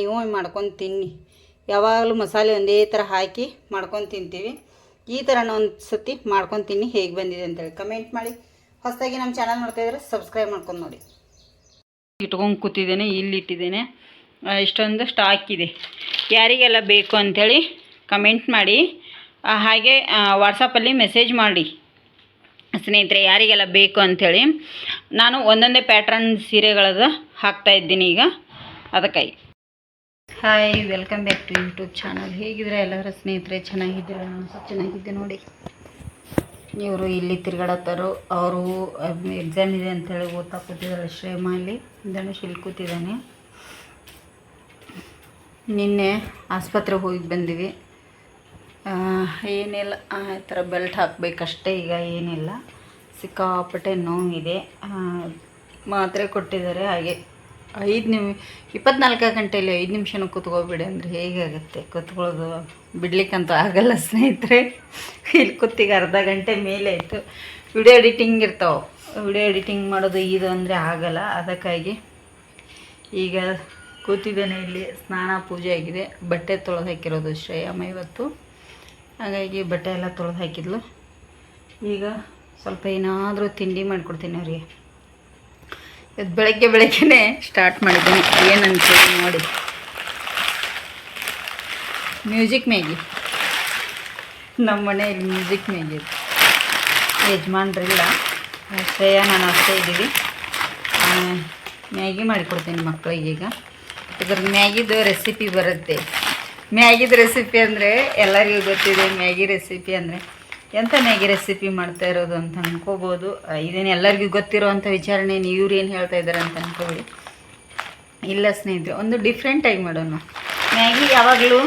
ನೀವು ಮಾಡ್ಕೊಂಡು ತಿನ್ನಿ. ಯಾವಾಗಲೂ ಮಸಾಲೆ ಒಂದೇ ಥರ ಹಾಕಿ ಮಾಡ್ಕೊಂಡು ತಿಂತೀವಿ. ಈ ಥರ ಒಂದು ಸತಿ ಮಾಡ್ಕೊಂಡು ತಿನ್ನಿ, ಹೇಗೆ ಬಂದಿದೆ ಅಂತೇಳಿ ಕಮೆಂಟ್ ಮಾಡಿ. ಹೊಸದಾಗಿ ನಮ್ಮ ಚಾನಲ್ ನೋಡ್ತಾ ಇದ್ರೆ ಸಬ್ಸ್ಕ್ರೈಬ್ ಮಾಡ್ಕೊಂಡು ನೋಡಿ. ಇಟ್ಕೊಂಡು ಕೂತಿದ್ದೇನೆ ಇಲ್ಲಿ ಇಟ್ಟಿದ್ದೇನೆ ಇಷ್ಟೊಂದು ಸ್ಟಾಕ್ ಇದೆ. ಯಾರಿಗೆಲ್ಲ ಬೇಕು ಅಂಥೇಳಿ ಕಮೆಂಟ್ ಮಾಡಿ. ಹಾಗೆ ವಾಟ್ಸಪ್ಪಲ್ಲಿ ಮೆಸೇಜ್ ಮಾಡಿ. ಸ್ನೇಹಿತರೆ, ಯಾರಿಗೆಲ್ಲ ಬೇಕು ಅಂಥೇಳಿ ನಾನು ಒಂದೊಂದೇ ಪ್ಯಾಟ್ರನ್ ಸೀರೆಗಳದ್ದು ಹಾಕ್ತಾಯಿದ್ದೀನಿ ಈಗ. ಅದಕ್ಕಾಗಿ. Hi welcome back to YouTube channel ಹೇಗಿದ್ರೆ ಎಲ್ಲರ ಸ್ನೇಹಿತರೆ? ಚೆನ್ನಾಗಿದ್ದೀರ? ನಾನು ಚೆನ್ನಾಗಿದ್ದೆ ನೋಡಿ. ಇವರು ಇಲ್ಲಿ ತಿರ್ಗಾಡತ್ತಾರೋ. ಅವರು ಎಕ್ಸಾಮ್ ಇದೆ ಅಂತೇಳಿ ಓದ್ತಾ ಕೂತಿದ್ದಾರೆ ಶ್ರೇಮ ಇಲ್ಲಿ. ಧನುಷ್ ಇಲ್ಲಿ ಕೂತಿದ್ದಾನೆ. ನಿನ್ನೆ ಆಸ್ಪತ್ರೆಗೆ ಹೋಗಿ ಬಂದಿವಿ. ಏನಿಲ್ಲ, ಆ ಥರ ಬೆಲ್ಟ್ ಹಾಕಬೇಕಷ್ಟೇ ಈಗ ಏನಿಲ್ಲ. ಸಿಕ್ಕಾಪಟ್ಟೆ ನೋವಿದೆ. ಮಾತ್ರೆ ಕೊಟ್ಟಿದ್ದಾರೆ ಹಾಗೆ. ಐದು ನಿಮಿ, ಇಪ್ಪತ್ನಾಲ್ಕು ಗಂಟೆಯಲ್ಲಿ ಐದು ನಿಮಿಷನೂ ಕೂತ್ಕೋಬಿಡಿ ಅಂದರೆ ಹೇಗಾಗುತ್ತೆ? ಕೂತ್ಕೊಳ್ಳೋದು ಬಿಡ್ಲಿಕ್ಕಂತೂ ಆಗಲ್ಲ ಸ್ನೇಹಿತರೆ. ಇಲ್ಲಿ ಕೂತಿಗೆ ಅರ್ಧ ಗಂಟೆ ಮೇಲೆ ಆಯಿತು. ವಿಡಿಯೋ ಎಡಿಟಿಂಗ್ ಇರ್ತಾವೆ. ವಿಡಿಯೋ ಎಡಿಟಿಂಗ್ ಮಾಡೋದು ಇದು ಅಂದರೆ ಆಗಲ್ಲ. ಅದಕ್ಕಾಗಿ ಈಗ ಕೂತಿದ್ದೇನೆ ಇಲ್ಲಿ. ಸ್ನಾನ, ಪೂಜೆ ಆಗಿದೆ. ಬಟ್ಟೆ ತೊಳೆದು ಹಾಕಿರೋದು ಶ್ರೇಯಮ್ಮ ಇವತ್ತು. ಹಾಗಾಗಿ ಬಟ್ಟೆ ಎಲ್ಲ ತೊಳೆದು ಹಾಕಿದ್ಲು. ಈಗ ಸ್ವಲ್ಪ ಏನಾದರೂ ತಿಂಡಿ ಮಾಡಿಕೊಡ್ತೀನಿ ಅವ್ರಿಗೆ. ಇವತ್ತು ಬೆಳಗ್ಗೆ ಬೆಳಗ್ಗೆನೇ ಸ್ಟಾರ್ಟ್ ಮಾಡಿದ್ದೀನಿ. ಏನಂತೇಳಿ ನೋಡಿ. Music Maggi. ನಮ್ಮ ಮನೆಯಲ್ಲಿ ಮ್ಯೂಸಿಕ್ ಮೇಗಿ ಇದೆ ಯಜಮಾನ್ರಿಲ್ಲ. ಶ್ರೇಯ, ನಾನು ಅಷ್ಟೇ ಇದ್ದೀವಿ. ಮ್ಯಾಗಿ ಮಾಡಿಕೊಡ್ತೀನಿ ಮಕ್ಕಳಿಗೆ ಈಗ. ಇದ್ರ ಮ್ಯಾಗಿದು ರೆಸಿಪಿ ಬರುತ್ತೆ. ಮ್ಯಾಗಿದ ರೆಸಿಪಿ ಅಂದರೆ ಎಲ್ಲರಿಗೂ ಗೊತ್ತಿದೆ, ಮ್ಯಾಗಿ ರೆಸಿಪಿ ಅಂದರೆ ಎಂಥ ಮ್ಯಾಗಿ ರೆಸಿಪಿ ಮಾಡ್ತಾ ಇರೋದು ಅಂತ ಅನ್ಕೋಬೋದು. ಇದೇನು ಎಲ್ಲರಿಗೂ ಗೊತ್ತಿರೋವಂಥ ವಿಚಾರಣೆ ಇವ್ರು ಏನು ಹೇಳ್ತಾ ಇದ್ದಾರೆ ಅಂತ ಅನ್ಕೋಬೇಡಿ. ಇಲ್ಲ ಸ್ನೇಹಿತರೆ, ಒಂದು ಡಿಫ್ರೆಂಟಾಗಿ ಮಾಡೋಣ. ಮ್ಯಾಗಿ ಯಾವಾಗಲೂ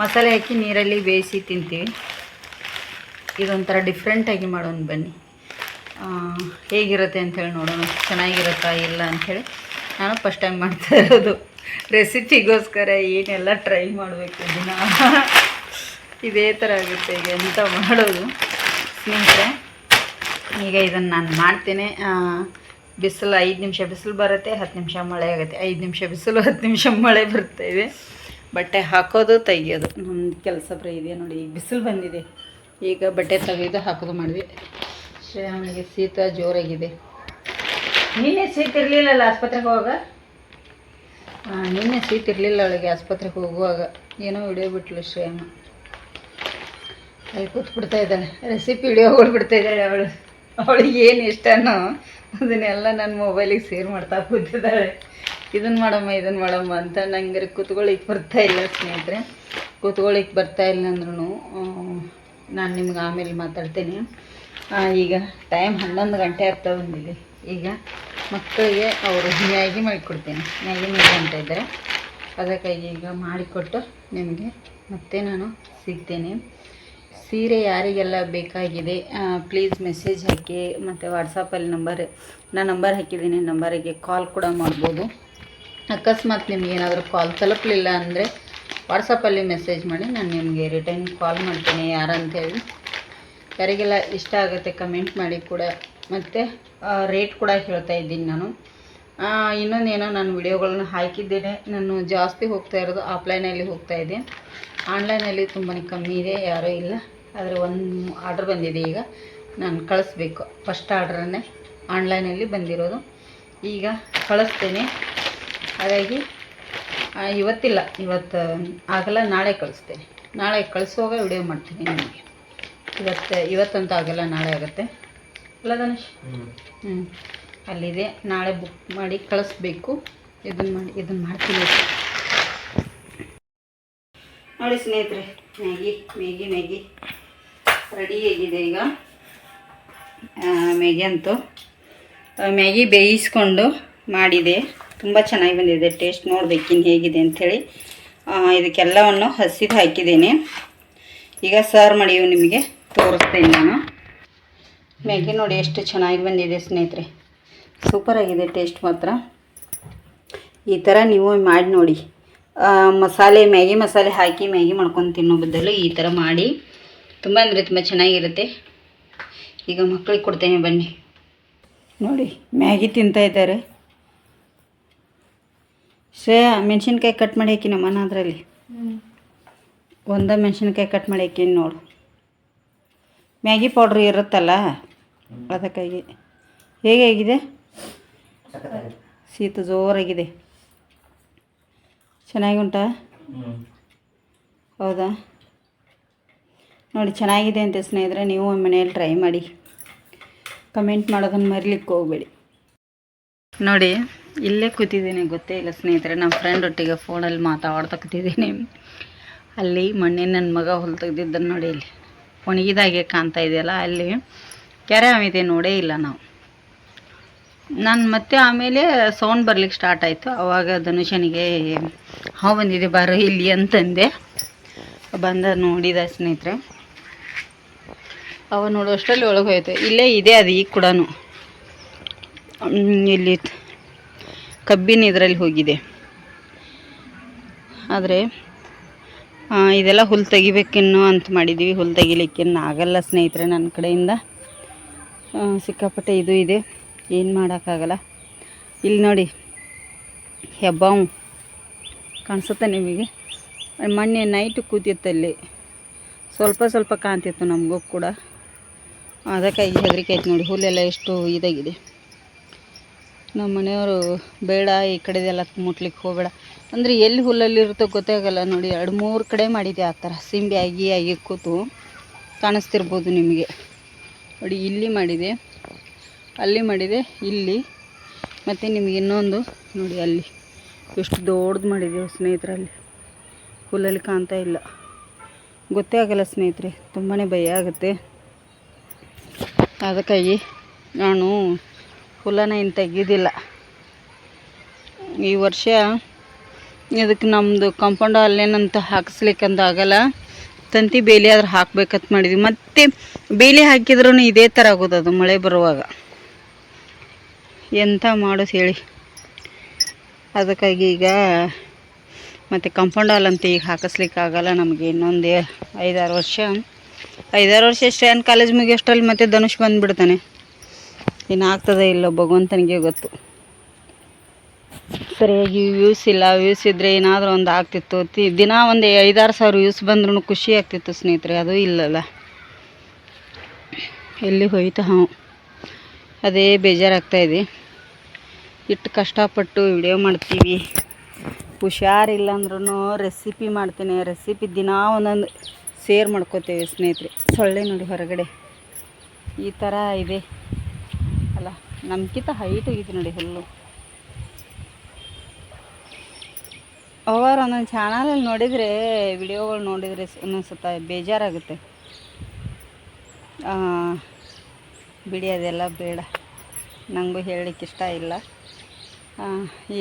ಮಸಾಲೆ ಹಾಕಿ ನೀರಲ್ಲಿ ಬೇಯಿಸಿ ತಿಂತೀವಿ. ಇದೊಂಥರ ಡಿಫ್ರೆಂಟಾಗಿ ಮಾಡೋಣ ಬನ್ನಿ. ಹೇಗಿರುತ್ತೆ ಅಂಥೇಳಿ ನೋಡೋಣ, ಚೆನ್ನಾಗಿರುತ್ತಾ ಇಲ್ಲ ಅಂಥೇಳಿ ನಾನು ಫಸ್ಟ್ ಟೈಮ್ ಮಾಡ್ತಾ ಇರೋದು. ರೆಸಿಪಿಗೋಸ್ಕರ ಏನೆಲ್ಲ ಟ್ರೈ ಮಾಡಬೇಕು ದಿನ. ಇದೇ ಥರ ಆಗುತ್ತೆ ಈಗ ಎಂತ ಮಾಡೋದು. ಸ್ನೇಹಿತರೆ, ಈಗ ಇದನ್ನು ನಾನು ಮಾಡ್ತೇನೆ. ಬಿಸಿಲು ಐದು ನಿಮಿಷ ಬಿಸಿಲು ಬರುತ್ತೆ, ಹತ್ತು ನಿಮಿಷ ಮಳೆ ಆಗುತ್ತೆ. ಐದು ನಿಮಿಷ ಬಿಸಿಲು, ಹತ್ತು ನಿಮಿಷ ಮಳೆ ಬರ್ತಾ ಇದೆ. ಬಟ್ಟೆ ಹಾಕೋದು, ತೆಗಿಯೋದು. ನಮ್ಮ ಕೆಲಸ ಬರೀ ಇದೆ ನೋಡಿ, ಈಗ ಬಿಸಿಲು ಬಂದಿದೆ. ಈಗ ಬಟ್ಟೆ ತೆಗೆದು ಹಾಕೋದು ಮಾಡಿದ್ವಿ ಶ್ರೀರಾಮನಿಗೆ ಶೀತ ಜೋರಾಗಿದೆ. ನಿನ್ನೆ ಶೀತ ಇರಲಿಲ್ಲಲ್ಲ ಆಸ್ಪತ್ರೆಗೆ ಹೋಗುವಾಗ? ನಿನ್ನೆ ಶೀತ ಇರಲಿಲ್ಲ ಅವಳಿಗೆ ಆಸ್ಪತ್ರೆಗೆ ಹೋಗುವಾಗ. ಏನೋ ವಿಡಿಯೋ ಬಿಟ್ಲು ಶ್ರೇಯಮ್ಮ ಅಲ್ಲಿ ಕೂತ್ ಬಿಡ್ತಾ ಇದ್ದಾಳೆ. ರೆಸಿಪಿ ವಿಡಿಯೋಗಳು ಬಿಡ್ತಾ ಇದ್ದಾಳೆ ಅವಳು. ಅವಳಿಗೆ ಏನು ಇಷ್ಟನೋ ಅದನ್ನೆಲ್ಲ ನನ್ನ ಮೊಬೈಲಿಗೆ ಸೇರ್ ಮಾಡ್ತಾ ಕೂತಿದ್ದಾಳೆ. ಇದನ್ನು ಮಾಡಮ್ಮ ಇದನ್ನ ಮಾಡಮ್ಮ ಅಂತ ನಂಗೆ ಕೂತ್ಕೊಳ್ಳಿಕ್ಕೆ ಬರ್ತಾ ಇಲ್ಲ ಸ್ನೇಹಿತರೆ. ಕೂತ್ಕೊಳ್ಳಿಕ್ಕೆ ಬರ್ತಾ ಇಲ್ಲ ಅಂದ್ರೂ ನಾನು ನಿಮ್ಗೆ ಆಮೇಲೆ ಮಾತಾಡ್ತೀನಿ. ಈಗ ಟೈಮ್ ಹನ್ನೊಂದು ಗಂಟೆ ಆಗ್ತಾ ಬಂದಿದೆ. ಈಗ ಮಕ್ಕಳಿಗೆ ಅವರು ಮ್ಯಾಗಿ ಮಾಡಿಕೊಡ್ತೀನಿ. ಮ್ಯಾಗಿ ಮಾಡಿ ಅಂತ ಇದ್ದಾರೆ. ಅದಕ್ಕಾಗಿ ಈಗ ಮಾಡಿಕೊಟ್ಟು ನಿಮಗೆ ಮತ್ತೆ ನಾನು ಸಿಗ್ತೇನೆ. ಸೀರೆ ಯಾರಿಗೆಲ್ಲ ಬೇಕಾಗಿದೆ ಪ್ಲೀಸ್ ಮೆಸೇಜ್ ಹಾಕಿ, ಮತ್ತು ವಾಟ್ಸಪ್ಪಲ್ಲಿ ನಂಬರ್ ನಾನು ನಂಬರ್ ಹಾಕಿದ್ದೀನಿ ನಂಬರಿಗೆ ಕಾಲ್ ಕೂಡ ಮಾಡ್ಬೋದು. ಅಕಸ್ಮಾತ್ ನಿಮ್ಗೆ ಏನಾದರೂ ಕಾಲ್ ತಲುಪಲಿಲ್ಲ ಅಂದರೆ ವಾಟ್ಸಪ್ಪಲ್ಲಿ ಮೆಸೇಜ್ ಮಾಡಿ, ನಾನು ನಿಮಗೆ ರಿಟರ್ನ್ ಕಾಲ್ ಮಾಡ್ತೀನಿ ಯಾರಂತೇಳಿ. ಯಾರಿಗೆಲ್ಲ ಇಷ್ಟ ಆಗುತ್ತೆ ಕಮೆಂಟ್ ಮಾಡಿ ಕೂಡ, ಮತ್ತು ರೇಟ್ ಕೂಡ ಹೇಳ್ತಾ ಇದ್ದೀನಿ ನಾನು. ಇನ್ನೊಂದೇನೋ ನಾನು ವಿಡಿಯೋಗಳನ್ನ ಹಾಕಿದ್ದೇನೆ, ನಾನು ಜಾಸ್ತಿ ಹೋಗ್ತಾ ಇರೋದು ಆಫ್ಲೈನಲ್ಲಿ ಹೋಗ್ತಾ ಇದ್ದೆ. ಆನ್ಲೈನಲ್ಲಿ ತುಂಬಾ ಕಮ್ಮಿ ಇದೆ, ಯಾರೂ ಇಲ್ಲ. ಆದರೆ ಒಂದು ಆರ್ಡ್ರ್ ಬಂದಿದೆ ಈಗ. ನಾನು ಕಳಿಸ್ಬೇಕು. ಫಸ್ಟ್ ಆರ್ಡ್ರನ್ನೇ ಆನ್ಲೈನಲ್ಲಿ ಬಂದಿರೋದು. ಈಗ ಕಳಿಸ್ತೇನೆ. ಹಾಗಾಗಿ ಇವತ್ತಿಲ್ಲ. ಇವತ್ತು ಆಗಲ್ಲ ನಾಳೆ ಕಳಿಸ್ತೇನೆ. ನಾಳೆ ಕಳಿಸುವಾಗ ವಿಡಿಯೋ ಮಾಡ್ತೀನಿ ನಿಮಗೆ. ಇವತ್ತು ಇವತ್ತಂತೂ ಆಗಲ್ಲ ನಾಳೆ ಆಗುತ್ತೆ. ಅಲ್ಲ ಧನುಷ್? ಹ್ಞೂ ಅಲ್ಲಿದೆ. ನಾಳೆ ಬುಕ್ ಮಾಡಿ ಕಳಿಸ್ಬೇಕು. ಇದನ್ನು ಮಾಡಿ ಇದನ್ನು ಮಾಡ್ತೀನಿ. ನೋಡಿ ಸ್ನೇಹಿತರೆ ಮ್ಯಾಗಿ ಮ್ಯಾಗಿ ಮ್ಯಾಗಿ. ರೆಡಿಯಾಗಿದೆ ಈಗ. ಮ್ಯಾಗಿ ಅಂತೂ. ಮ್ಯಾಗಿ ಬೇಯಿಸ್ಕೊಂಡು ಮಾಡಿದೆ. ತುಂಬ ಚೆನ್ನಾಗಿ ಬಂದಿದೆ, ಟೇಸ್ಟ್ ನೋಡ್ಬೇಕಿನ್ನು ಹೇಗಿದೆ ಅಂಥೇಳಿ. ಇದಕ್ಕೆಲ್ಲವನ್ನು ಹಸಿದು ಹಾಕಿದ್ದೇನೆ. ಈಗ ಸರ್ ಮಾಡಿ ನಿಮಗೆ ತೋರಿಸ್ತೇನೆ ನಾನು. ಮ್ಯಾಗಿ ನೋಡಿ ಎಷ್ಟು ಚೆನ್ನಾಗಿ ಬಂದಿದೆ ಸ್ನೇಹಿತರೆ. ಸೂಪರಾಗಿದೆ ಟೇಸ್ಟ್ ಮಾತ್ರ. ಈ ಥರ ನೀವು ಮಾಡಿ ನೋಡಿ. ಮಸಾಲೆ, ಮ್ಯಾಗಿ ಮಸಾಲೆ ಹಾಕಿ ಮ್ಯಾಗಿ ಮಾಡ್ಕೊಂಡು ತಿನ್ನೋ ಬದಲು ಈ ಥರ ಮಾಡಿ. ತುಂಬ ಅಂದರೆ ತುಂಬ ಚೆನ್ನಾಗಿರುತ್ತೆ. ಈಗ ಮಕ್ಕಳಿಗೆ ಕೊಡ್ತೇನೆ ಬನ್ನಿ. ನೋಡಿ ಮ್ಯಾಗಿ ತಿಂತಾ ಇದ್ದಾರೆ. ಶ್ರೇಯಾ ಮೆಣಸಿನ್ಕಾಯಿ ಕಟ್ ಮಾಡಿ ಹಾಕಿ ನಮ್ಮನ ಅದರಲ್ಲಿ. ಒಂದ ಮೆಣಸಿನ್ಕಾಯಿ ಕಟ್ ಮಾಡಿ ಹಾಕಿ ನೋಡು. ಮ್ಯಾಗಿ ಪೌಡ್ರ್ ಇರುತ್ತಲ್ಲ ಅದಕ್ಕಾಗಿ. ಹೇಗೆ ಆಗಿದೆ? ಶೀತ ಜೋರಾಗಿದೆ. ಚೆನ್ನಾಗಿ ಉಂಟಾ? ಹೌದಾ? ನೋಡಿ, ಚೆನ್ನಾಗಿದೆ ಅಂತ ಸ್ನೇಹಿತರೆ, ನೀವು ಮನೆಯಲ್ಲಿ ಟ್ರೈ ಮಾಡಿ. ಕಮೆಂಟ್ ಮಾಡೋದನ್ನು ಮರಿಲಿಕ್ಕೆ ಹೋಗಬೇಡಿ. ನೋಡಿ, ಇಲ್ಲೇ ಕೂತಿದ್ದೀನಿ, ಗೊತ್ತೇ ಇಲ್ಲ ಸ್ನೇಹಿತರೆ. ನಮ್ಮ ಫ್ರೆಂಡ್ ಒಟ್ಟಿಗೆ ಫೋನಲ್ಲಿ ಮಾತಾಡ್ತಾ ಕೂತಿದ್ದೀನಿ. ಅಲ್ಲಿ ಮಣ್ಣಿನ ನನ್ನ ಮಗ ಹೊಲ ತೆಗೆದಿದ್ದನ್ನು ನೋಡಿ ಇಲ್ಲಿ. ಒಣಗಿದಾಗೆ ಕಾಣ್ತಾ ಇದೆಯಲ್ಲ, ಅಲ್ಲಿ ಕೆರೆ ಆಮಿದೆ ನೋಡೇ ಇಲ್ಲ ನಾವು. ನಾನು ಮತ್ತೆ ಆಮೇಲೆ ಸೌಂಡ್ ಬರ್ಲಿಕ್ಕೆ ಸ್ಟಾರ್ಟ್ ಆಯಿತು. ಅವಾಗ ಧನುಷನಿಗೆ, ಹಾವು ಬಂದಿದೆ, ಬಾರೋ ಇಲ್ಲಿ ಅಂತಂದೆ. ಬಂದ ನೋಡಿದ ಸ್ನೇಹಿತರೆ. ಅವ ನೋಡುವಷ್ಟರಲ್ಲಿ ಒಳಗೆ ಹೋಯ್ತು. ಇಲ್ಲೇ ಇದೆ ಅದು ಈಗ ಕೂಡ ಇಲ್ಲಿ ಕಬ್ಬಿನ ಇದರಲ್ಲಿ ಹೋಗಿದೆ. ಆದರೆ ಇದೆಲ್ಲ ಹುಲ್ಲು ತೆಗಿಬೇಕಿನ್ನು ಅಂತ ಮಾಡಿದ್ದೀವಿ ಹುಲ್ಲು ತೆಗಿಲಿಕ್ಕಿನ್ನು ಆಗಲ್ಲ ಸ್ನೇಹಿತರೆ ನನ್ನ ಕಡೆಯಿಂದ. ಸಿಕ್ಕಾಪಟ್ಟೆ ಇದು ಇದೆ. ಏನು ಮಾಡೋಕ್ಕಾಗಲ್ಲ. ಇಲ್ಲಿ ನೋಡಿ ಹೆಬ್ಬಾವು ಕಾಣಿಸುತ್ತೆ ನಿಮಗೆ? ಮೊನ್ನೆ ನೈಟು ಕೂತಿತ್ತಲ್ಲಿ ಸ್ವಲ್ಪ ಸ್ವಲ್ಪ ಕಾಣ್ತಿತ್ತು ನಮಗೂ ಕೂಡ. ಅದಕ್ಕಾಗಿ ಹೆದರಿಕೆ ಆಯ್ತು ನೋಡಿ, ಹುಲ್ಲೆಲ್ಲ ಎಷ್ಟು ಇದಾಗಿದೆ. ನಮ್ಮ ಮನೆಯವರು, ಬೇಡ, ಈ ಕಡೆದೆಲ್ಲ ಮುಟ್ಲಿಕ್ಕೆ ಹೋಗಬೇಡ. ಅಂದರೆ ಎಲ್ಲಿ ಹುಲ್ಲಲ್ಲಿ ಇರುತ್ತೋ ಗೊತ್ತಾಗಲ್ಲ ನೋಡಿ, ಎರಡು ಮೂರು ಕಡೆ ಮಾಡಿದೆ ಆ ಥರ. ಸಿಂಬಿ ಆಗಿ ಆಗಿ ಕೂತು ಕಾಣಿಸ್ತಿರ್ಬೋದು ನಿಮಗೆ. ನೋಡಿ, ಇಲ್ಲಿ ಮಾಡಿದೆ, ಅಲ್ಲಿ ಮಾಡಿದೆ, ಇಲ್ಲಿ. ಮತ್ತು ನಿಮಗೆ ಇನ್ನೊಂದು, ನೋಡಿ ಅಲ್ಲಿ. ಎಷ್ಟು ದೊಡ್ಡದು ಮಾಡಿದೆ ಸ್ನೇಹಿತರಲ್ಲಿ. ಹುಲ್ಲಲ್ಲಿ ಕಾಣ್ತಾ ಇಲ್ಲ. ಗೊತ್ತೇ ಆಗಲ್ಲ ಸ್ನೇಹಿತರೆ ತುಂಬಾ ಭಯ ಆಗುತ್ತೆ. ಅದಕ್ಕಾಗಿ ನಾನು ಹುಲ್ಲನ ಏನು ತೆಗೆದಿಲ್ಲ. ಈ ವರ್ಷ ಇದಕ್ಕೆ ನಮ್ಮದು ಕಂಪೌಂಡ್ ಅಲ್ಲೇನಂತ ಹಾಕಿಸ್ಲಿಕ್ಕಂತ ಆಗಲ್ಲ. ತಂತಿ ಬೇಲಿ ಆದ್ರೆ ಹಾಕ್ಬೇಕಂತ ಮಾಡಿದ್ವಿ. ಮತ್ತೆ ಬೇಲಿ ಹಾಕಿದ್ರೂ ಇದೇ ಥರ ಆಗೋದು ಅದು ಮಳೆ ಬರುವಾಗ. ಎಂಥ ಮಾಡೋದು ಹೇಳಿ. ಅದಕ್ಕಾಗಿ ಈಗ ಮತ್ತು ಕಂಪೌಂಡ್ ಹಾಲ್ ಅಂತ ಈಗ ಹಾಕಿಸ್ಲಿಕ್ಕೆ ಆಗಲ್ಲ ನಮಗೆ ಇನ್ನೊಂದು ಐದಾರು ವರ್ಷ. ಐದಾರು ವರ್ಷ ಸ್ಟ್ಯಾನ್ ಕಾಲೇಜ್ ಮುಗಿಯೋಷ್ಟರಲ್ಲಿ ಮತ್ತೆ ಧನುಷ್ ಬಂದುಬಿಡ್ತಾನೆ. ಇನ್ನು ಆಗ್ತದೆ ಇಲ್ಲ ಭಗವಂತನಿಗೆ ಗೊತ್ತು. ಸರಿಯಾಗಿ ವ್ಯೂಸ್ ಇಲ್ಲ ವ್ಯೂಸ್ ಇದ್ದರೆ ಏನಾದರೂ ಒಂದು ಆಗ್ತಿತ್ತು. ತಿ ದಿನ ಒಂದು ಐದಾರು ಸಾವಿರ ವ್ಯೂಸ್ ಬಂದ್ರೂ ಖುಷಿ ಆಗ್ತಿತ್ತು ಸ್ನೇಹಿತರೆ, ಅದು ಇಲ್ಲಲ್ಲ. ಎಲ್ಲಿ ಹೋಯ್ತು ಹಾಂ ಅದೇ ಬೇಜಾರಾಗ್ತಾ ಇದೆ. ಇಟ್ಟು ಕಷ್ಟಪಟ್ಟು ವಿಡಿಯೋ ಮಾಡ್ತೀವಿ. ಹುಷಾರಿಲ್ಲ ಅಂದ್ರೂ ರೆಸಿಪಿ ಮಾಡ್ತೀನಿ. ರೆಸಿಪಿ ದಿನ ಒಂದೊಂದು ಶೇರ್ ಮಾಡ್ಕೋತೇವೆ ಸ್ನೇಹಿತರೆ. ಸೊಳ್ಳೆ ನೋಡಿ ಹೊರಗಡೆ. ಈ ಥರ ಇದೆ. ಅಲ್ಲ ನಮ್ಗಿಂತ ಹೈಟ್ ಇದೆ ನೋಡಿ ಹುಲ್ಲು. ಅವರು ಒಂದೊಂದು ಚಾನಲಲ್ಲಿ ನೋಡಿದರೆ, ವಿಡಿಯೋಗಳು ನೋಡಿದರೆ ಒಂದೊಂದು ಸತ ಬೇಜಾರಾಗುತ್ತೆ ಬಿಡಿ, ಅದೆಲ್ಲ ಬೇಡ. ನನಗೂ ಹೇಳಲಿಕ್ಕೆ ಇಷ್ಟ ಇಲ್ಲ.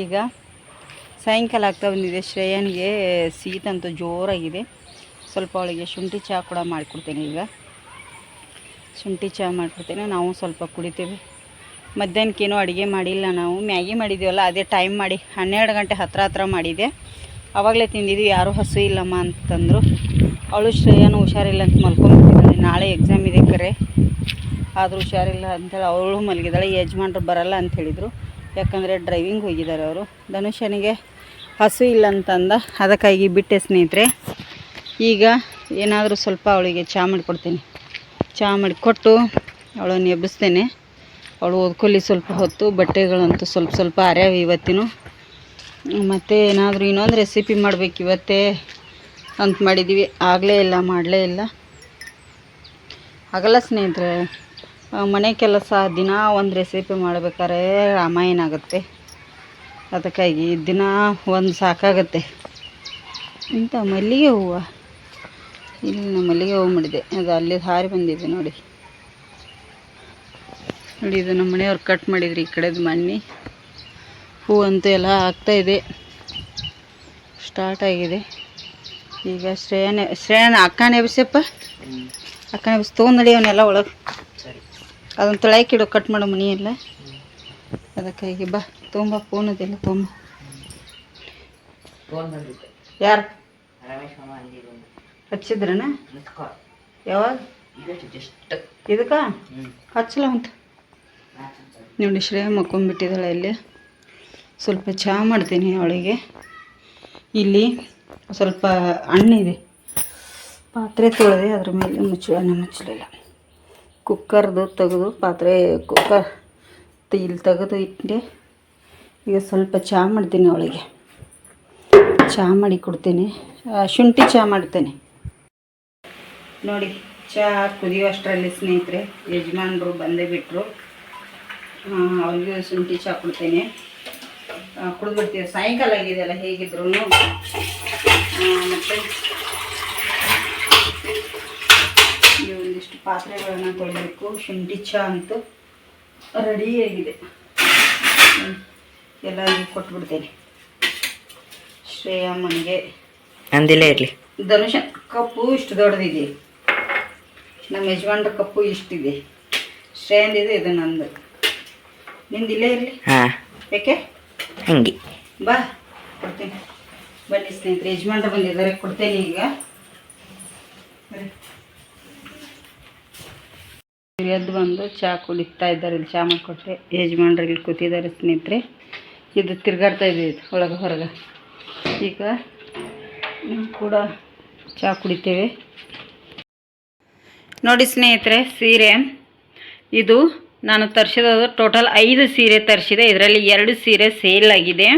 ಈಗ ಸಾಯಂಕಾಲ ಆಗ್ತಾ ಬಂದಿದೆ. ಶ್ರೇಯನ್ಗೆ ಶೀತ ಅಂತೂ ಜೋರಾಗಿದೆ. ಸ್ವಲ್ಪ ಅವಳಿಗೆ ಶುಂಠಿ ಚಹಾ ಕೂಡ ಮಾಡಿಕೊಡ್ತೇನೆ ಈಗ. ಶುಂಠಿ ಚಹಾ ಮಾಡಿಕೊಡ್ತೇನೆ, ನಾವು ಸ್ವಲ್ಪ ಕುಡಿತೇವೆ. ಮಧ್ಯಾಹ್ನಕ್ಕೇನು ಅಡುಗೆ ಮಾಡಿಲ್ಲ ನಾವು. ಮ್ಯಾಗಿ ಮಾಡಿದ್ದೀವಲ್ಲ ಅದೇ ಟೈಮ್ ಮಾಡಿ, ಹನ್ನೆರಡು ಗಂಟೆ ಹತ್ರ ಹತ್ರ ಮಾಡಿದೆ. ಆವಾಗಲೇ ತಿಂದಿದ್ವಿ ಯಾರೂ ಹಸು ಇಲ್ಲಮ್ಮ ಅಂತಂದರು. ಅವಳು ಶ್ರೇಯನು ಹುಷಾರಿಲ್ಲ ಅಂತ ಮಲ್ಕೊಂಡ್ಬಿಟ್ಟಿದ್ದಾಳೆ. ನಾಳೆ ಎಕ್ಸಾಮ್ ಇದೆ ಕರೆ. ಆದರೂ ಹುಷಾರಿಲ್ಲ ಅಂತೇಳಿ ಅವಳು ಮಲಗಿದ್ದಾಳೆ. ಯಜಮಾನ್ರು ಬರಲ್ಲ ಅಂತ ಹೇಳಿದರು. ಯಾಕಂದರೆ ಡ್ರೈವಿಂಗ್ ಹೋಗಿದ್ದಾರೆ ಅವರು. ಧನುಷನಿಗೆ ಹಸು ಇಲ್ಲ ಅಂತಂದ. ಅದಕ್ಕಾಗಿ ಬಿಟ್ಟೆ ಸ್ನೇಹಿತರೆ. ಈಗ ಏನಾದರೂ ಸ್ವಲ್ಪ ಅವಳಿಗೆ ಚಹಾ ಮಾಡಿಕೊಡ್ತೀನಿ ಚಹಾ ಮಾಡಿಕೊಟ್ಟು ಅವಳನ್ನು ಎಬ್ಬಿಸ್ತೇನೆ. ಅವಳು ಓದ್ಕೊಳ್ಳಿ ಸ್ವಲ್ಪ ಹೊತ್ತು, ಬಟ್ಟೆಗಳಂತೂ ಸ್ವಲ್ಪ ಸ್ವಲ್ಪ ಅರ್ಯಾವ ಇವತ್ತಿನ. ಮತ್ತು ಏನಾದರೂ ಇನ್ನೊಂದು ರೆಸಿಪಿ ಮಾಡಬೇಕು ಇವತ್ತೇ ಅಂತ ಮಾಡಿದ್ದೀವಿ ಆಗಲೇ ಇಲ್ಲ, ಮಾಡಲೇ ಇಲ್ಲ. ಆಗಲ್ಲ ಸ್ನೇಹಿತರೆ ಮನೆ ಕೆಲಸ ದಿನ ಒಂದು ರೆಸಿಪಿ ಮಾಡ್ಬೇಕಾದ್ರೆ ರಾಮಾಯಣ ಆಗುತ್ತೆ. ಅದಕ್ಕಾಗಿ ದಿನ ಒಂದು ಸಾಕಾಗತ್ತೆ. ಇಂಥ ಮಲ್ಲಿಗೆ ಹೂವು? ಇಲ್ಲಿ ನಮ್ಮ ಮಲ್ಲಿಗೆ ಹೂವು ಮಾಡಿದೆ. ಅದು ಅಲ್ಲಿ ಹಾರಿ ಬಂದಿದೆ ನೋಡಿ. ನೋಡಿ ಇದು ನಮ್ಮ ಮನೆಯವ್ರು ಕಟ್ ಮಾಡಿದ್ರಿ ಈ ಕಡೆದು ಮಣ್ಣಿ. ಹೂ ಅಂತೂ ಎಲ್ಲ ಇದೆ. ಸ್ಟಾರ್ಟ್ ಆಗಿದೆ. ಈಗ ಶ್ರೇಯನ ಶ್ರೇಯನ ಅಕ್ಕನೇ ಬಿಸಪ್ಪ ಅಕ್ಕನೇ ಬಿಸಿ ತೊಗೊಂಡು ಅವನ್ನೆಲ್ಲ ಒಳಗೆ. ಅದನ್ನು ತೊಳಕಿಡು ಕಟ್ ಮಾಡೋ ಮನಿ ಎಲ್ಲ. ಅದಕ್ಕಾಗಿ ಬಾ ತುಂಬ ಫೋನ್ ಅದೆಲ್ಲ ತುಂಬ ಯಾರು? ಹಚ್ಚಿದ್ರನ? ಯಾವಾಗ? ಇದಕ್ಕೆ ಹಚ್ಚಲ ಅಂತ. ನೋಡಿ ಶ್ರೇಯ ಮಕ್ಕೊಂಬಿಟ್ಟಿದ್ದಾಳೆ ಇಲ್ಲಿ. ಸ್ವಲ್ಪ ಚಹಾ ಮಾಡ್ತೀನಿ ಅವಳಿಗೆ. ಇಲ್ಲಿ ಸ್ವಲ್ಪ ಹಣ್ಣಿದೆ. ಪಾತ್ರೆ ತೊಳೆದೆ ಅದ್ರ ಮೇಲೆ ಮುಚ್ಚಳನ ಮುಚ್ಚಲಿಲ್ಲ. ಕುಕ್ಕರ್ದು ತೆಗೆದು ಪಾತ್ರೆ ಕುಕ್ಕರ್ ಇಲ್ಲಿ ತೆಗೆದು ಇಟ್ಟೆ. ಈಗ ಸ್ವಲ್ಪ ಚಹಾ ಮಾಡ್ತೀನಿ ಅವಳಿಗೆ. ಚಹಾ ಮಾಡಿ ಕೊಡ್ತೀನಿ. ಶುಂಠಿ ಚಹಾ ಮಾಡ್ತೇನೆ. ನೋಡಿ ಚಹಾ ಕುದಿಯುವಷ್ಟರಲ್ಲಿ ಸ್ನೇಹಿತರೆ ಯಜಮಾನರು ಬಂದೇ ಬಿಟ್ಟರು ಅವ್ರಿಗೆ ಶುಂಠಿ ಚಹಾ ಕೊಡ್ತೇನೆ. ಕುಡಿದ್ಬಿಡ್ತೀವಿ. ಸಾಯಂಕಾಲ ಆಗಿದೆಯಲ್ಲ ಹೇಗಿದ್ರು? ಮತ್ತು ಈ ಒಂದಿಷ್ಟು ಪಾತ್ರೆಗಳನ್ನು ತೊಳಿಬೇಕು. ಶುಂಠಿ ಚಹಾ ಅಂತೂ ರೆಡಿಯಾಗಿದೆ ಎಲ್ಲರಿಗೂ ಕೊಟ್ಬಿಡ್ತೇನೆ. ಶ್ರೇಯಮ್ಮನಿಗೆ ನಂದಿಲ್ಲ ಇರಲಿ. ಧನುಷ ಕಪ್ಪು ಇಷ್ಟು ದೊಡ್ಡದಿದೆ. ನಮ್ಮ ಯಜಮಾನ್ರ ಕಪ್ಪು ಇಷ್ಟಿದೆ. ಇದೆ ಇದು ನಂದು. ನಿಂದು ಇಲ್ಲೇ ಇರಲಿ. ಹಾಂ. ಯಾಕೆ ಹಂಗೆ. ಬಾ ಕೊಡ್ತೀನಿ. ಬನ್ನಿ ಸ್ನೇಹಿತರೆ ಯಜಮಾನ್ರು ಬಂದಿದ್ದಾರೆ ಕೊಡ್ತೇನೆ ಈಗ. ಎದ್ದು ಬಂದು ಚಹಾ ಕುಡಿತಾ ಇದ್ದಾರೆ ಇಲ್ಲಿ ಚಹಾ ಮಾಡಿಕೊಟ್ಟೆ ಯಜಮಾನ್ರು ಇಲ್ಲಿ ಕೂತಿದ್ದಾರೆ ಸ್ನೇಹಿತರೆ. ಇದು ತಿರ್ಗಾಡ್ತಾ ಇದೆ ಇದು ಒಳಗೆ ಹೊರಗೆ. ಈಗ ಕೂಡ ಚಹಾ ಕುಡಿತೇವೆ. ನೋಡಿ ಸ್ನೇಹಿತರೆ, ಸೀರೆ. ಇದು ನಾನು ತರಿಸಿರೋದು ಟೋಟಲ್ ಐದು ಸೀರೆ ತರಿಸಿದೆ. ಇದರಲ್ಲಿ ಎರಡು ಸೀರೆ ಸೇಲ್ ಆಗಿದೆ.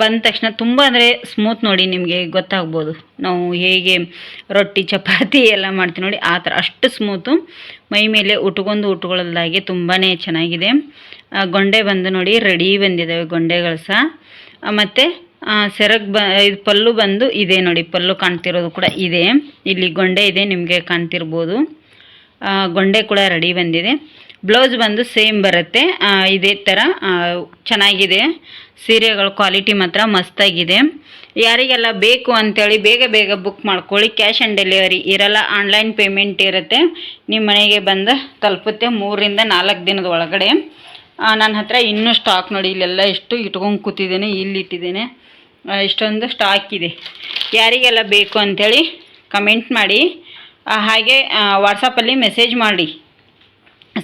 ಬಂದ ತಕ್ಷಣ ತುಂಬ ಅಂದರೆ ಸ್ಮೂತ್ ನೋಡಿ ನಿಮಗೆ ಗೊತ್ತಾಗ್ಬೋದು. ನಾವು ಹೇಗೆ ರೊಟ್ಟಿ, ಚಪಾತಿ ಎಲ್ಲ ಮಾಡ್ತೀವಿ ನೋಡಿ, ಆ ಥರ ಅಷ್ಟು ಸ್ಮೂತು ಮೈ ಮೇಲೆ ಉಟ್ಕೊಂಡು ಉಟ್ಕೊಳ್ಳೋದಾಗಿ ತುಂಬಾ ಚೆನ್ನಾಗಿದೆ. ಗೊಂಡೆ ಬಂದು ನೋಡಿ ರೆಡಿ ಬಂದಿದ್ದಾವೆ ಗೊಂಡೆಗಳು ಸಹ. ಮತ್ತು ಸೆರಗ್ ಬ ಇದು ಪಲ್ಲು ಬಂದು ಇದೆ ನೋಡಿ ಪಲ್ಲು ಕಾಣ್ತಿರೋದು ಕೂಡ ಇದೆ. ಇಲ್ಲಿ ಗೊಂಡೆ ಇದೆ ನಿಮಗೆ ಕಾಣ್ತಿರ್ಬೋದು. ಗೊಂಡೆ ಕೂಡ ರೆಡಿ ಬಂದಿದೆ. ಬ್ಲೌಸ್ ಬಂದು ಸೇಮ್ ಬರುತ್ತೆ. ಇದೇ ಥರ ಚೆನ್ನಾಗಿದೆ. ಸೀರೆಗಳ ಕ್ವಾಲಿಟಿ ಮಾತ್ರ ಮಸ್ತಾಗಿದೆ. ಯಾರಿಗೆಲ್ಲ ಬೇಕು ಅಂಥೇಳಿ ಬೇಗ ಬೇಗ ಬುಕ್ ಮಾಡ್ಕೊಳ್ಳಿ. ಕ್ಯಾಶ್ ಆನ್ ಡೆಲಿವರಿ ಇರಲ್ಲ ಆನ್ಲೈನ್ ಪೇಮೆಂಟ್ ಇರುತ್ತೆ. ನಿಮ್ಮ ಮನೆಗೆ ಬಂದು ತಲುಪುತ್ತೆ ಮೂರರಿಂದ ನಾಲ್ಕು ದಿನದ ಒಳಗಡೆ. ನನ್ನ ಹತ್ರ ಇನ್ನೂ ಸ್ಟಾಕ್ ನೋಡಿ ಇಲ್ಲೆಲ್ಲ ಎಷ್ಟು ಇಟ್ಕೊಂಡು ಕೂತಿದ್ದೇನೆ ಇಲ್ಲಿ ಇಟ್ಟಿದ್ದೇನೆ ಆ, ಇಷ್ಟೊಂದು ಸ್ಟಾಕ್ ಇದೆ. ಯಾರಿಗೆಲ್ಲ ಬೇಕು ಅಂಥೇಳಿ ಕಮೆಂಟ್ ಮಾಡಿ. ಹಾಗೆ ವಾಟ್ಸಪ್ಪಲ್ಲಿ ಮೆಸೇಜ್ ಮಾಡಿ.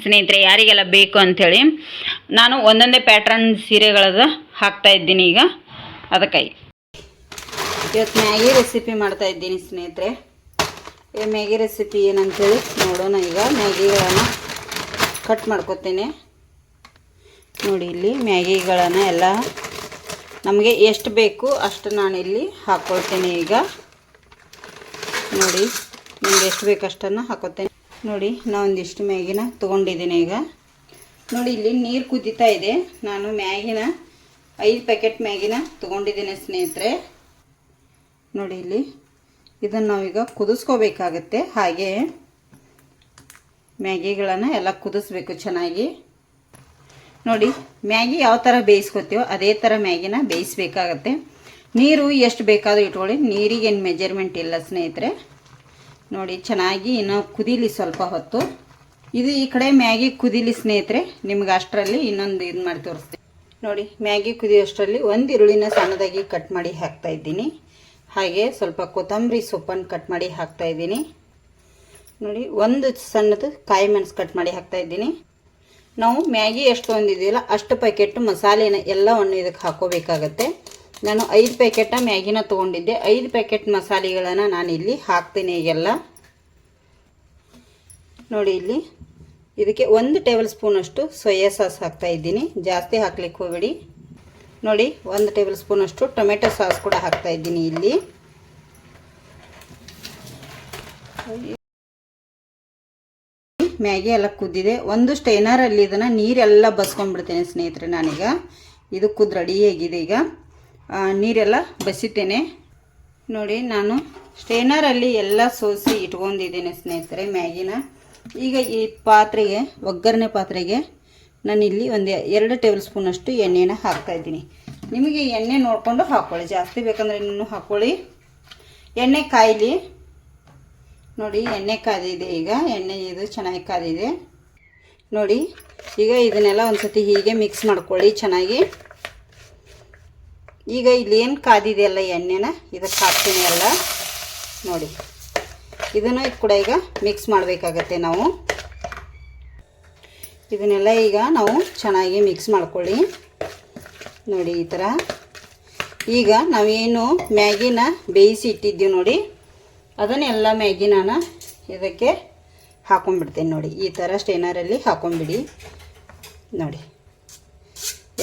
ಸ್ನೇಹಿತರೆ, ಯಾರಿಗೆಲ್ಲ ಬೇಕು ಅಂಥೇಳಿ. ನಾನು ಒಂದೊಂದೇ ಪ್ಯಾಟ್ರನ್ ಸೀರೆಗಳದ್ದು ಹಾಕ್ತಾ ಇದ್ದೀನಿ ಈಗ. ಅದಕ್ಕಾಗಿ. ಇವತ್ತು ಮ್ಯಾಗಿ ರೆಸಿಪಿ ಮಾಡ್ತಾ ಇದ್ದೀನಿ ಸ್ನೇಹಿತರೆ. ಈ ಮ್ಯಾಗಿ ರೆಸಿಪಿ ಏನಂತೇಳಿ ನೋಡೋಣ ಈಗ. ಮ್ಯಾಗಿಗಳನ್ನು ಕಟ್ ಮಾಡ್ಕೊತೀನಿ. ನೋಡಿ ಇಲ್ಲಿ ಮ್ಯಾಗಿಗಳನ್ನು ಎಲ್ಲ ನಮಗೆ ಎಷ್ಟು ಬೇಕು ಅಷ್ಟು ನಾನಿಲ್ಲಿ ಹಾಕ್ಕೊಳ್ತೇನೆ ಈಗ. ನೋಡಿ, ನಿಮ್ಗೆ ಎಷ್ಟು ಬೇಕು ಅಷ್ಟನ್ನು ಹಾಕೋತೇನೆ ನೋಡಿ ನಾನು ಒಂದಿಷ್ಟು ಮ್ಯಾಗಿನ ತೊಗೊಂಡಿದ್ದೀನಿ ಈಗ. ನೋಡಿ, ಇಲ್ಲಿ ನೀರು ಕುದೀತಾ ಇದೆ. ನಾನು ಮ್ಯಾಗಿನ, ಐದು ಪ್ಯಾಕೆಟ್ ಮ್ಯಾಗಿನ ತೊಗೊಂಡಿದ್ದೀನಿ ಸ್ನೇಹಿತರೆ. ನೋಡಿ, ಇಲ್ಲಿ ಇದನ್ನು ನಾವೀಗ ಕುದಿಸ್ಕೋಬೇಕಾಗತ್ತೆ. ಹಾಗೆ ಮ್ಯಾಗಿಗಳನ್ನು ಎಲ್ಲ ಕುದಿಸ್ಬೇಕು ಚೆನ್ನಾಗಿ. ನೋಡಿ, ಮ್ಯಾಗಿ ಯಾವ ಥರ ಬೇಯಿಸ್ಕೊತೀವೋ ಅದೇ ಥರ ಮ್ಯಾಗಿನ ಬೇಯಿಸ್ಬೇಕಾಗತ್ತೆ. ನೀರು ಎಷ್ಟು ಬೇಕಾದರೂ ಇಟ್ಕೊಳ್ಳಿ. ನೀರಿಗೇನು ಮೆಜರ್ಮೆಂಟ್ ಇಲ್ಲ ಸ್ನೇಹಿತರೆ. ನೋಡಿ, ಚೆನ್ನಾಗಿ ಇನ್ನು ಕುದೀಲಿ ಸ್ವಲ್ಪ ಹೊತ್ತು. ಇದು ಈ ಕಡೆ ಮ್ಯಾಗಿ ಕುದೀಲಿ ಸ್ನೇಹಿತರೆ. ನಿಮ್ಗೆ ಅಷ್ಟರಲ್ಲಿ ಇನ್ನೊಂದು ಇದು ಮಾಡಿ ತೋರಿಸ್ತೀನಿ. ನೋಡಿ, ಮ್ಯಾಗಿ ಕುದಿಯೋಷ್ಟರಲ್ಲಿ ಒಂದು ಈರುಳ್ಳಿನ ಸಣ್ಣದಾಗಿ ಕಟ್ ಮಾಡಿ ಹಾಕ್ತಾ ಇದ್ದೀನಿ. ಹಾಗೆ ಸ್ವಲ್ಪ ಕೊತ್ತಂಬರಿ ಸೊಪ್ಪನ್ನು ಕಟ್ ಮಾಡಿ ಹಾಕ್ತಾ ಇದ್ದೀನಿ. ನೋಡಿ, ಒಂದು ಸಣ್ಣದು ಕಾಯಿ ಮೆಣಸು ಕಟ್ ಮಾಡಿ ಹಾಕ್ತಾ ಇದ್ದೀನಿ. ನಾವು ಮ್ಯಾಗಿ ಎಷ್ಟು ಒಂದಿದೆಯಲ್ಲ ಅಷ್ಟು ಪ್ಯಾಕೆಟ್ ಮಸಾಲೆನ ಎಲ್ಲವನ್ನು ಇದಕ್ಕೆ ಹಾಕೋಬೇಕಾಗತ್ತೆ. ನಾನು ಐದು ಪ್ಯಾಕೆಟ ಮ್ಯಾಗಿನ ತೊಗೊಂಡಿದ್ದೆ. ಐದು ಪ್ಯಾಕೆಟ್ ಮಸಾಲೆಗಳನ್ನು ನಾನು ಇಲ್ಲಿ ಹಾಕ್ತೀನಿ ಈಗೆಲ್ಲ. ನೋಡಿ ಇಲ್ಲಿ. ಇದಕ್ಕೆ ಒಂದು ಟೇಬಲ್ ಸ್ಪೂನಷ್ಟು ಸೋಯಾ ಸಾಸ್ ಹಾಕ್ತಾ ಇದ್ದೀನಿ. ಜಾಸ್ತಿ ಹಾಕ್ಲಿಕ್ಕೆ ಹೋಗಬೇಡಿ. ನೋಡಿ, ಒಂದು ಟೇಬಲ್ ಸ್ಪೂನಷ್ಟು ಟೊಮೆಟೊ ಸಾಸ್ ಕೂಡ ಹಾಕ್ತಾ ಇದ್ದೀನಿ ಇಲ್ಲಿ. ಮ್ಯಾಗಿ ಎಲ್ಲ ಕುದ್ದಿದೆ. ಒಂದು ಸ್ಟೈನರಲ್ಲಿ ಇದನ್ನು ನೀರೆಲ್ಲ ಬಸ್ಕೊಂಡ್ಬಿಡ್ತೇನೆ ಸ್ನೇಹಿತರೆ ನಾನೀಗ. ಇದು ಕುದ್ ರೆಡಿಯಾಗಿದೆ ಈಗ. ನೀರೆಲ್ಲ ಬಸಿತೇನೆ. ನೋಡಿ, ನಾನು ಸ್ಟೈನರಲ್ಲಿ ಎಲ್ಲ ಸೋಸಿ ಇಟ್ಕೊಂಡಿದ್ದೇನೆ ಸ್ನೇಹಿತರೆ ಮ್ಯಾಗಿನ. ಈಗ ಈ ಪಾತ್ರೆಗೆ, ಒಗ್ಗರಣೆ ಪಾತ್ರೆಗೆ ನಾನಿಲ್ಲಿ ಒಂದು ಎರಡು ಟೇಬಲ್ ಸ್ಪೂನಷ್ಟು ಎಣ್ಣೆನ ಹಾಕ್ತಾಯಿದ್ದೀನಿ ನಿಮಗೆ ಎಣ್ಣೆ ನೋಡಿಕೊಂಡು ಹಾಕ್ಕೊಳ್ಳಿ ಜಾಸ್ತಿ ಬೇಕಂದ್ರೆ ಇನ್ನೂ ಹಾಕ್ಕೊಳ್ಳಿ ಎಣ್ಣೆ ಕಾಯಿಲಿ ನೋಡಿ, ಎಣ್ಣೆ ಕಾದಿದೆ ಈಗ. ಎಣ್ಣೆ ಇದು ಚೆನ್ನಾಗಿ ಕಾದಿದೆ ನೋಡಿ, ಈಗ ಇದನ್ನೆಲ್ಲ ಒಂದು ಸತಿ ಹೀಗೆ ಮಿಕ್ಸ್ ಮಾಡ್ಕೊಳ್ಳಿ ಚೆನ್ನಾಗಿ. ಈಗ ಇಲ್ಲಿ ಏನು ಕಾದಿದೆಯಲ್ಲ ಎಣ್ಣೆನ? ಇದಕ್ಕೆ ಹಾಕ್ತೀನಿ ಎಲ್ಲ ನೋಡಿ, ಇದನ್ನು ಕೂಡ ಈಗ ಮಿಕ್ಸ್ ಮಾಡಬೇಕಾಗತ್ತೆ ನಾವು. ಇದನ್ನೆಲ್ಲ ಈಗ ನಾವು ಚೆನ್ನಾಗಿ ಮಿಕ್ಸ್ ಮಾಡ್ಕೊಳ್ಳಿ. ನೋಡಿ, ಈ ಥರ. ಈಗ ನಾವೇನು ಮ್ಯಾಗಿನ ಬೇಯಿಸಿ ಇಟ್ಟಿದ್ದೀವಿ ನೋಡಿ. ಅದನ್ನೆಲ್ಲ ಮ್ಯಾಗಿ ನಾನು ಇದಕ್ಕೆ ಹಾಕೊಂಡ್ಬಿಡ್ತೀನಿ ನೋಡಿ. ಈ ಥರ ಸ್ಟೇನರಲ್ಲಿ ಹಾಕೊಂಡ್ಬಿಡಿ. ನೋಡಿ.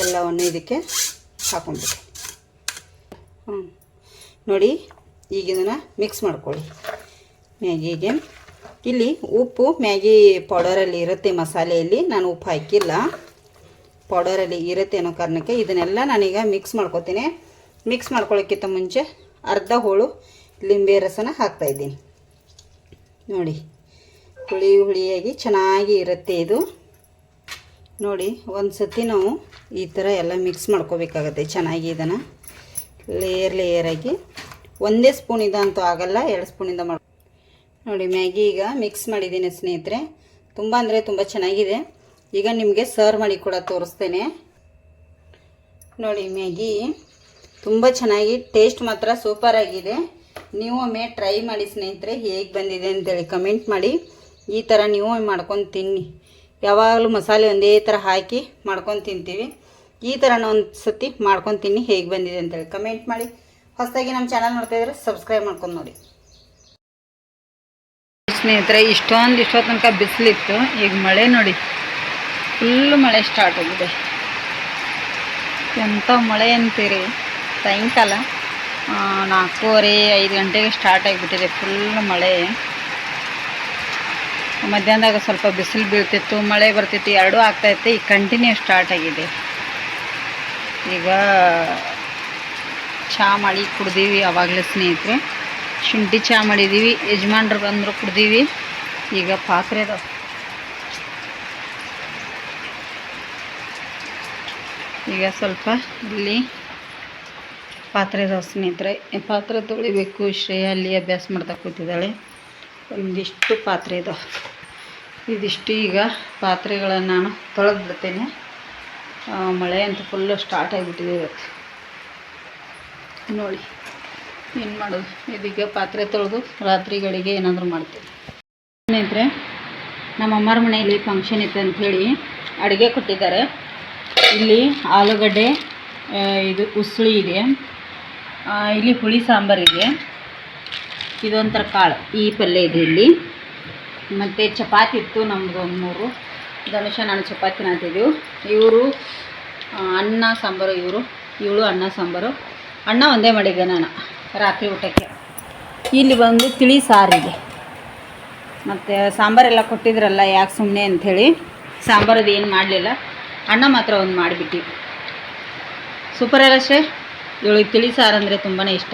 ಎಲ್ಲವನ್ನು ಇದಕ್ಕೆ ಹಾಕೊಂಡ್ಬಿಡಿ. ಹ್ಞೂ ನೋಡಿ, ಈಗ ಇದನ್ನು ಮಿಕ್ಸ್ ಮಾಡ್ಕೊಳ್ಳಿ. ಮ್ಯಾಗಿಗೆ. ಇಲ್ಲಿ ಉಪ್ಪು ಮ್ಯಾಗಿ ಪೌಡರಲ್ಲಿ ಇರುತ್ತೆ ಮಸಾಲೆಯಲ್ಲಿ. ನಾನು ಉಪ್ಪು ಹಾಕಿಲ್ಲ. ಪೌಡರಲ್ಲಿ ಇರುತ್ತೆ ಅನ್ನೋ ಕಾರಣಕ್ಕೆ ಇದನ್ನೆಲ್ಲ ನಾನೀಗ ಮಿಕ್ಸ್ ಮಾಡ್ಕೊತೀನಿ. ಮಿಕ್ಸ್ ಮಾಡ್ಕೊಳ್ಳೋಕ್ಕಿಂತ ಮುಂಚೆ ಅರ್ಧ ಹೋಳು ಲಿಂಬೆ ರಸನ ಹಾಕ್ತಾಯಿದ್ದೀನಿ ನೋಡಿ, ಹುಳಿ ಹುಳಿಯಾಗಿ ಚೆನ್ನಾಗಿ ಇರುತ್ತೆ ಇದು. ನೋಡಿ ಒಂದು ಸತಿ ನಾವು ಈ ಥರ ಎಲ್ಲ ಮಿಕ್ಸ್ ಮಾಡ್ಕೋಬೇಕಾಗತ್ತೆ ಚೆನ್ನಾಗಿ ಇದನ್ನು. ಲೇಯರ್ ಲೇಯರಾಗಿ ಒಂದೇ ಸ್ಪೂನಿಂದ ಅಂತೂ ಆಗಲ್ಲ, ಎರಡು ಸ್ಪೂನಿಂದ ಮಾಡಿ ನೋಡಿ, ಮ್ಯಾಗಿ ಈಗ ಮಿಕ್ಸ್ ಮಾಡಿದ್ದೀನಿ ಸ್ನೇಹಿತರೆ. ತುಂಬ ಅಂದರೆ ತುಂಬ ಚೆನ್ನಾಗಿದೆ. ಈಗ ನಿಮಗೆ ಸರ್ವ್ ಮಾಡಿ ಕೂಡ ತೋರಿಸ್ತೇನೆ. ನೋಡಿ, ಮ್ಯಾಗಿ ತುಂಬ ಚೆನ್ನಾಗಿ, ಟೇಸ್ಟ್ ಮಾತ್ರ ಸೂಪರ್ ಆಗಿದೆ. ನೀವು ಒಮ್ಮೆ ಟ್ರೈ ಮಾಡಿ ಸ್ನೇಹಿತರೆ ಹೇಗೆ ಬಂದಿದೆ ಅಂತೇಳಿ ಕಮೆಂಟ್ ಮಾಡಿ. ಈ ಥರ ನೀವು ಮಾಡ್ಕೊಂಡು ತಿನ್ನಿ. ಯಾವಾಗಲೂ ಮಸಾಲೆ ಒಂದೇ ಥರ ಹಾಕಿ ಮಾಡ್ಕೊಂಡು ತಿಂತೀವಿ. ಈ ಥರ ಒಂದು ಸತಿ ಮಾಡ್ಕೊಂಡು ತಿನ್ನಿ ಹೇಗೆ ಬಂದಿದೆ ಅಂತೇಳಿ ಕಮೆಂಟ್ ಮಾಡಿ. ಹೊಸದಾಗಿ ನಮ್ಮ ಚಾನಲ್ ನೋಡ್ತಾ ಇದ್ರೆ ಸಬ್ಸ್ಕ್ರೈಬ್ ಮಾಡ್ಕೊಂಡು ನೋಡಿ. ಸ್ನೇಹಿತರೆ, ಇಷ್ಟೊಂದು ಇಷ್ಟೊತ್ತು ತನಕ ಬಿಸಿಲಿತ್ತು. ಈಗ ಮಳೆ ನೋಡಿ. ಫುಲ್ಲು ಮಳೆ ಸ್ಟಾರ್ಟ್ ಆಗಿದೆ. ಎಂಥ ಮಳೆ ಅಂತೀರಿ? ಸಾಯಂಕಾಲ? ನಾಲ್ಕೂವರೆ, ಐದು ಗಂಟೆಗೆ ಸ್ಟಾರ್ಟ್ ಆಗಿಬಿಟ್ಟಿದೆ ಫುಲ್ ಮಳೆ. ಮಧ್ಯಾಹ್ನದಾಗ ಸ್ವಲ್ಪ ಬಿಸಿಲು ಬೀಳ್ತಿತ್ತು, ಮಳೆ ಬರ್ತಿತ್ತು, ಎರಡೂ ಆಗ್ತಾಯಿತ್ತು ಈಗ ಕಂಟಿನ್ಯೂ ಸ್ಟಾರ್ಟ್ ಆಗಿದೆ. ಈಗ ಚಹಾ ಮಾಡಿ ಕುಡ್ದೀವಿ ಆವಾಗಲೇ ಸ್ನೇಹಿತರೆ. ಶುಂಠಿ ಚಹಾ ಮಾಡಿದ್ದೀವಿ ಯಜಮಾನ್ರು ಬಂದರು ಕುಡ್ದೀವಿ. ಈಗ ಪಾತ್ರೆ ಈಗ ಸ್ವಲ್ಪ ಇಲ್ಲಿ ಪಾತ್ರೆ ಸ್ನೇಹಿತರೆ ಈ ಪಾತ್ರೆ ತೊಳಿಬೇಕು. ಶ್ರೇಯ ಅಲ್ಲಿ ಅಭ್ಯಾಸ ಮಾಡ್ತಾ ಕೂತಿದ್ದಾಳೆ. ಒಂದಿಷ್ಟು ಪಾತ್ರೆ ಇದಾವೆ ಇದಿಷ್ಟು ಈಗ ಪಾತ್ರೆಗಳನ್ನು ನಾನು ತೊಳೆದು ಬಿಡ್ತೇನೆ. ಮಳೆ ಅಂತ ಫುಲ್ಲು ಸ್ಟಾರ್ಟ್ ಆಗಿಬಿಟ್ಟಿದೆ ಇವತ್ತು. ನೋಡಿ, ಏನು ಮಾಡೋದು? ಇದೀಗ ಪಾತ್ರೆ ತೊಳೆದು ರಾತ್ರಿ ಗಳಿಗೆ ಏನಾದರೂ ಮಾಡ್ತೀನಿ. ಸ್ನೇಹಿತರೆ, ನಮ್ಮ ಅಮ್ಮರ ಮನೆಯಲ್ಲಿ ಫಂಕ್ಷನ್ ಇತ್ತು ಅಂಥೇಳಿ ಅಡುಗೆ ಕೊಟ್ಟಿದ್ದಾರೆ. ಇಲ್ಲಿ ಆಲೂಗಡ್ಡೆ ಇದು ಉಸುಳಿ ಇದೆ. ಇಲ್ಲಿ ಹುಳಿ ಸಾಂಬಾರಿದೆ ಇದೊಂಥರ ಕಾಳು, ಈ ಪಲ್ಯ ಇದೆ ಇಲ್ಲಿ. ಮತ್ತು ಚಪಾತಿ ಇತ್ತು ನಮ್ಮದು ಒಂದು ಮೂರು. ಧನುಷ, ನಾನು ಚಪಾತಿ ನಾತಿದ್ದೆವು ಇವರು ಅನ್ನ ಸಾಂಬಾರು ಇವರು. ಇವಳು ಅನ್ನ ಸಾಂಬಾರು. ಅನ್ನ ಒಂದೇ ಮಾಡಿದ್ದೆ ನಾನು ರಾತ್ರಿ ಊಟಕ್ಕೆ. ಇಲ್ಲಿ ಬಂದು ತಿಳಿ ಸಾರಿದೆ ಮತ್ತು ಸಾಂಬಾರೆಲ್ಲ ಕೊಟ್ಟಿದ್ರಲ್ಲ, ಯಾಕೆ ಸುಮ್ಮನೆ ಅಂಥೇಳಿ. ಸಾಂಬಾರದು ಏನು ಮಾಡಲಿಲ್ಲ. ಅನ್ನ ಮಾತ್ರ ಒಂದು ಮಾಡಿಬಿಟ್ಟು ಸೂಪರ್ ಅಲ್ಲ ಅಷ್ಟೇ ಇವಳಿಗೆ ತಿಳಿ ಸಾರು ಅಂದರೆ ತುಂಬಾ ಇಷ್ಟ.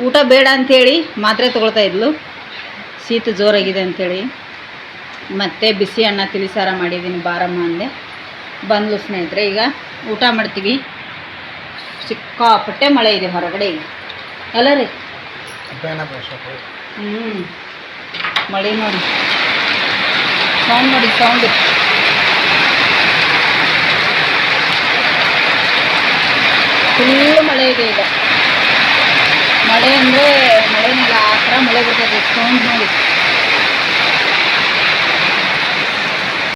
ಊಟ ಬೇಡ ಅಂಥೇಳಿ ಮಾತ್ರೆ ತೊಗೊಳ್ತಾ ಇದ್ಲು. ಶೀತ ಜೋರಾಗಿದೆ ಅಂಥೇಳಿ. ಮತ್ತು ಬಿಸಿ ಅನ್ನ ತಿಳಿ ಸಾರ ಮಾಡಿದ್ದೀನಿ ಬಾರಮ್ಮ ಅಂದೆ. ಬಂದ್ಲು ಸ್ನೇಹಿತರೆ ಈಗ ಊಟ ಮಾಡ್ತೀವಿ. ಸಿಕ್ಕಾಪಟ್ಟೆ ಮಳೆ ಇದೆ ಹೊರಗಡೆ ಈಗ. ಅಲ್ಲ ರೀ? ಹ್ಞೂ ಮಳೆ ನೋಡಿ. ಸೌಂಡ್ ನೋಡಿ ಸೌಂಡ್ ಫುಲ್ಲು ಮಳೆ ಇದೆ ಈಗ. ಮಳೆ ಅಂದರೆ ಮಳೆನೆಲ್ಲ ಆ ಥರ ಮಳೆ ಬರ್ತದೆ. ಸೌಂಡ್ ನೋಡಿ.